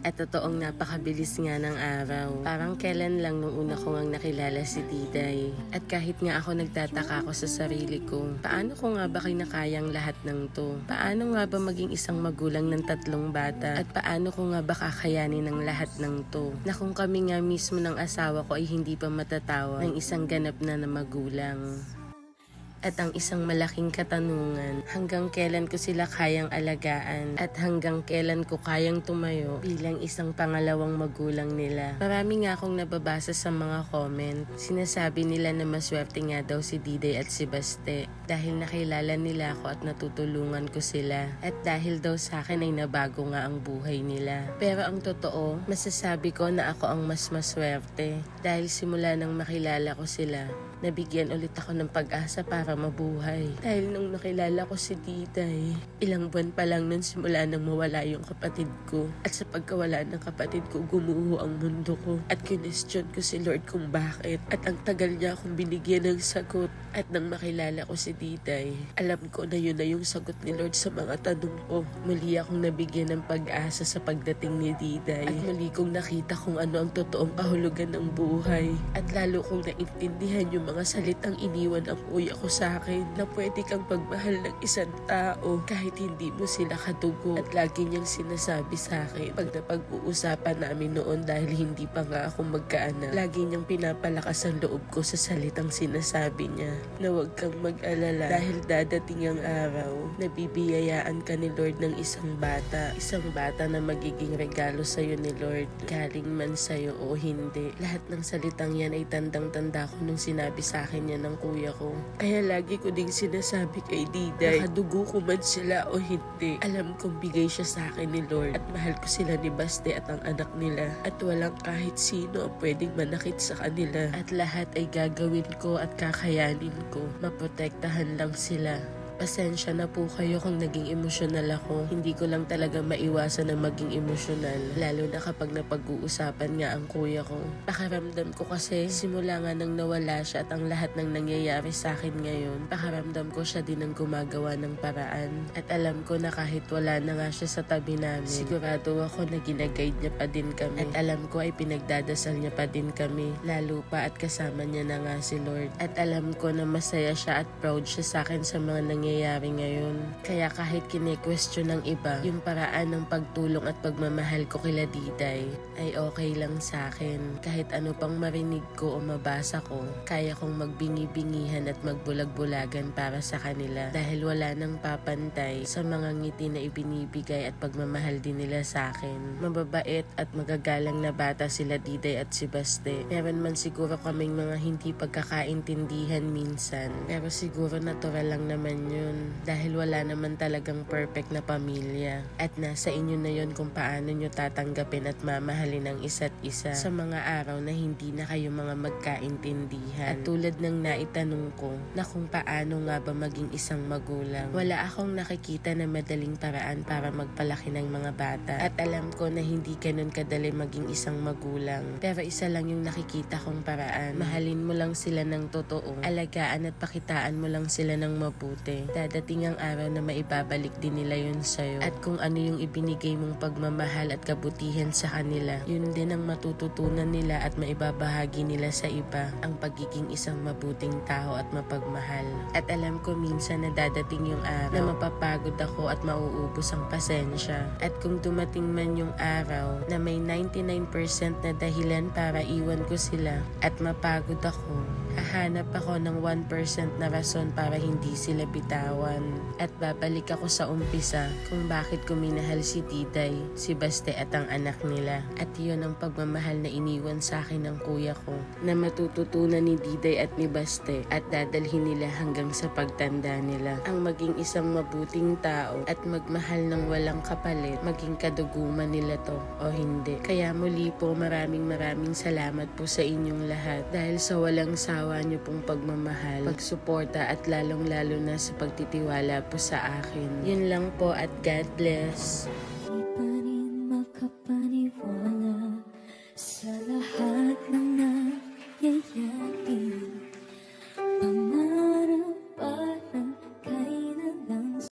At totoong napakabilis nga ng araw. Parang kailan lang nung una ko ngang nakilala si Diday. At kahit nga ako nagtataka ako sa sarili ko, paano ko nga ba kinakayang lahat ng to? Paano nga ba maging isang magulang ng tatlong bata? At paano ko nga ba kakayanin ng lahat ng to? Na kung kami nga mismo ng asawa ko ay hindi pa matatawa ng isang ganap na na magulang. At ang isang malaking katanungan, hanggang kailan ko sila kayang alagaan at hanggang kailan ko kayang tumayo bilang isang pangalawang magulang nila. Marami nga akong nababasa sa mga comment. Sinasabi nila na maswerte nga daw si Diday at si Baste dahil nakilala nila ako at natutulungan ko sila. At dahil daw sa akin ay nabago nga ang buhay nila. Pero ang totoo, masasabi ko na ako ang mas maswerte dahil simula nang makilala ko sila, nabigyan ulit ako ng pag-asa para mabuhay. Dahil nung nakilala ko si Titay, ilang buwan pa lang nang simula nang mawala yung kapatid ko. At sa pagkawala ng kapatid ko, gumuho ang mundo ko. At kinestyon ko si Lord kung bakit. At ang tagal niya akong binigyan ng sagot. At nang makilala ko si Titay, alam ko na yun na yung sagot ni Lord sa mga tanong ko. Muli akong nabigyan ng pag-asa sa pagdating ni Titay. At muli kong nakita kung ano ang totoong kahulugan ng buhay. At lalo kong naintindihan yung mga salitang iniwan ang kuya ko sa akin na pwede kang pagmahal ng isang tao kahit hindi mo sila kadugo. At lagi niyang sinasabi sa akin pag napag-uusapan namin noon dahil hindi pa nga ako magkaanak. Lagi niyang pinapalakas ang loob ko sa salitang sinasabi niya na huwag kang mag-alala dahil dadating ang araw na bibiyayaan ka ni Lord ng isang bata. Isang bata na magiging regalo sa'yo ni Lord. Galing man sa'yo o hindi. Lahat ng salitang yan ay tandang-tanda ko nung sinabi sa akin yan ng kuya ko. Kaya lagi ko ding sinasabi kay Diday, nakadugo ko man sila o hindi. Alam kong bigay siya sa akin ni Lord at mahal ko sila ni Baste at ang anak nila. At walang kahit sino ang pwedeng manakit sa kanila. At lahat ay gagawin ko at kakayanin ko. Maprotektahan lang sila. Pasensya na po kayo kung naging emosyonal ako. Hindi ko lang talaga maiwasan na maging emosyonal. Lalo na kapag napag-uusapan nga ang kuya ko. Pakaramdam ko kasi simula nga nang nawala siya at ang lahat ng nangyayari sa akin ngayon, pakaramdam ko siya din ang gumagawa ng paraan. At alam ko na kahit wala na nga siya sa tabi namin, sigurado ako na ginaguide niya pa din kami. At alam ko ay pinagdadasal niya pa din kami. Lalo pa at kasama niya na nga si Lord. At alam ko na masaya siya at proud siya sa akin sa mga nangyayari nangyayari ngayon. Kaya kahit kine-question ng iba, yung paraan ng pagtulong at pagmamahal ko kila Diday ay okay lang sa akin. Kahit ano pang marinig ko o mabasa ko, kaya kong magbingi-bingihan at magbulag-bulagan para sa kanila dahil wala nang papantay sa mga ngiti na ibinibigay at pagmamahal din nila sa akin. Mababait at magagalang na bata sila Diday at si Baste. Meron man siguro kaming mga hindi pagkakaintindihan minsan, pero siguro natural lang naman yun yun dahil wala naman talagang perfect na pamilya. At nasa inyo na yun kung paano nyo tatanggapin at mamahalin ang isa't isa sa mga araw na hindi na kayo mga magkaintindihan. At tulad ng naitanong ko na kung paano nga ba maging isang magulang. Wala akong nakikita na madaling paraan para magpalaki ng mga bata. At alam ko na hindi ganun kadali maging isang magulang. Pero isa lang yung nakikita kong paraan. Mahalin mo lang sila ng totoo. Alagaan at pakitaan mo lang sila ng mabuti dadating ang araw na maibabalik din nila yun sa'yo. At kung ano yung ibinigay mong pagmamahal at kabutihan sa kanila, yun din ang matututunan nila at maibabahagi nila sa iba ang pagiging isang mabuting tao at mapagmahal. At alam ko minsan na dadating yung araw na mapapagod ako at mauubos ang pasensya. At kung dumating man yung araw na may 99% na dahilan para iwan ko sila at mapagod ako, hahanap ako ng 1% na rason para hindi sila bitawan. At babalik ako sa umpisa kung bakit ko minahal si Titay, si Baste at ang anak nila. At yun ang pagmamahal na iniwan sa akin ng kuya ko na matututunan ni Diday at ni Baste at dadalhin nila hanggang sa pagtanda nila. Ang maging isang mabuting tao at magmahal ng walang kapalit, maging kaduguman nila to o hindi. Kaya muli po maraming maraming salamat po sa inyong lahat dahil sa walang sawa ginawa niyo pong pagmamahal, pagsuporta at lalong-lalo na sa pagtitiwala po sa akin. Yun lang po at God bless. Sa